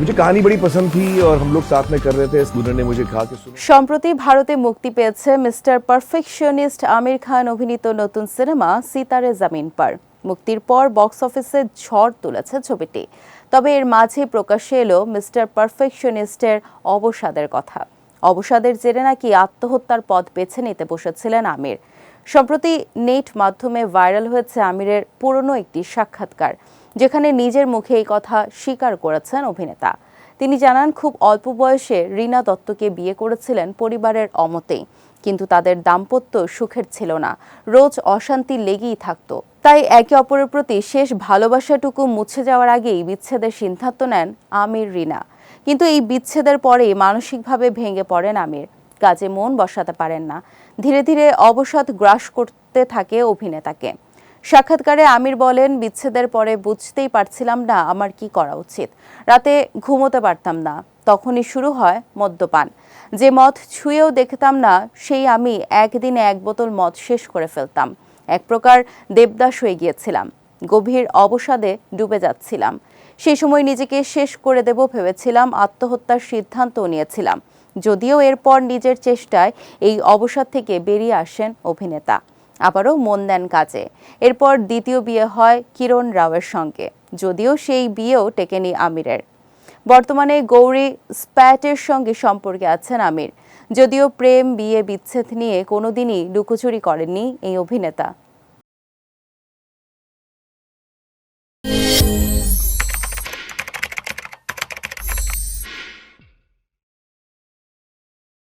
মুঝে কাহানি বড়ি পছন্দ থি আর হম লোগ সাথ মে কর রহে থে স্কুলর নে মুঝে কহা কি সম্প্রতি ভারতে মুক্তি পেয়েছে মিস্টার পারফেকশনিস্ট আমির খান অভিনীত নতুন সিনেমা সিতারে জামিন পার। মুক্তির পর বক্স অফিসে ঝড় তুলেছে ছবিটি। তবে এর মাঝে প্রকাশ এলো মিস্টার পারফেকশনিস্টের অবসাদের কথা। অবসাদের জেরে নাকি আত্মহত্যার পথ বেছে নিতে বসেছিলেন আমির। সম্প্রতি নেট মাধ্যমে ভাইরাল হয়েছে আমিরের পুরনো একটি সাক্ষাৎকার। যেখানে নিজের মুখে এই কথা স্বীকার করেছেন অভিনেতা। তিনি জানান, খুব অল্প বয়সে রীনা দত্তকে বিয়ে করেছিলেন পরিবারের অমতেই। কিন্তু তাদের দাম্পত্য সুখের ছিল না। রোজ অশান্তি লেগেই থাকত। তাই একে অপরের প্রতি শেষ ভালোবাসাটুকু মুছে যাওয়ার আগেই বিচ্ছেদের সিদ্ধান্ত নেন আমির রিনা। কিন্তু এই বিচ্ছেদের পরেই মানসিকভাবে ভেঙে পড়েন আমির। কাজে মন বসাতে পারেন না। ধীরে ধীরে অবসাদ গ্রাস করতে থাকে অভিনেতাকে। সাক্ষাৎকারে আমির বলেন, বিচ্ছেদের পরে বুঝতেই পারছিলাম না আমার কি করা উচিত। রাতে ঘুমোতে পারতাম না। তখনই শুরু হয় মদ্যপান। যে মদ ছুঁয়েও দেখতাম না, সেই আমি একদিনে এক বোতল মদ শেষ করে ফেলতাম। এক প্রকার দেবদাস হয়ে গিয়েছিলাম। গভীর অবসাদে ডুবে যাচ্ছিলাম। সেই সময় নিজেকে শেষ করে দেব ভেবেছিলাম, আত্মহত্যার সিদ্ধান্তও নিয়েছিলাম। যদিও এরপর নিজের চেষ্টায় এই অবসাদ থেকে বেরিয়ে আসেন অভিনেতা। আবারও মন দেন কাজে। এরপর দ্বিতীয় বিয়ে হয় কিরণ রাওয়ের সঙ্গে, যদিও সেই বিয়েও টেকেনি আমিরের। বর্তমানে গৌরী স্প্যাটের সঙ্গে সম্পর্কে আছেন আমির, যদিও প্রেম, বিয়ে, বিচ্ছেদ নিয়ে কোনোদিনই লুকোচুরি করেননি এই অভিনেতা।